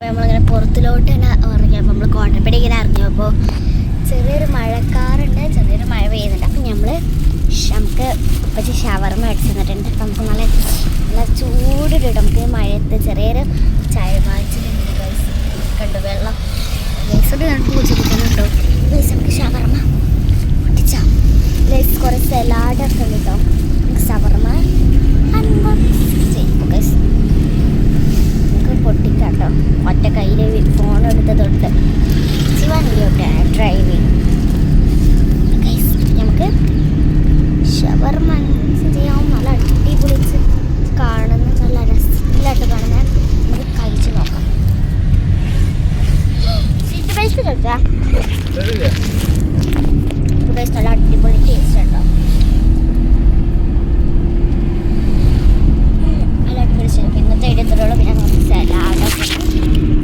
അപ്പോൾ നമ്മളിങ്ങനെ പുറത്തിലോട്ട് തന്നെ ഇറങ്ങിയപ്പോൾ നമ്മൾ കോട്ടപ്പടി ഇങ്ങനെ ഇറങ്ങിയപ്പോൾ ചെറിയൊരു മഴക്കാറുണ്ട് ചെറിയൊരു മഴ പെയ്യുന്നുണ്ട്. അപ്പം നമ്മൾ നമുക്ക് ഇപ്പച്ചി ഷവർമ അടിച്ചു തന്നിട്ടുണ്ട് അപ്പം നമുക്ക് നല്ല നല്ല ചൂടിട്ട് നമുക്ക് മഴയത്ത് ചെറിയൊരു ചായ വാങ്ങിച്ചിട്ടുണ്ട് കണ്ടു. വെള്ളം. ഗൈസോട് കണ്ടു. പൂജിക്കുന്നുണ്ടോ ഗൈസ് നമുക്ക് ഷവർമ പൊട്ടിച്ചാം? ലൈസ് കുറേ ഉണ്ട് കേട്ടോ. ഫോൺ തൊട്ട് ശിവാനിയോട്ടെ ഡ്രൈവിംഗ് നമുക്ക് ഷവർമ ചെയ്യാവും നല്ല അടിപൊളിച്ച് കാണുന്ന നല്ല രസത്തിലായിട്ട് കാണുന്ന നമുക്ക് കഴിച്ചു നോക്കാം. സീറ്റ് ബെൽറ്റ് കഴിച്ചാൽ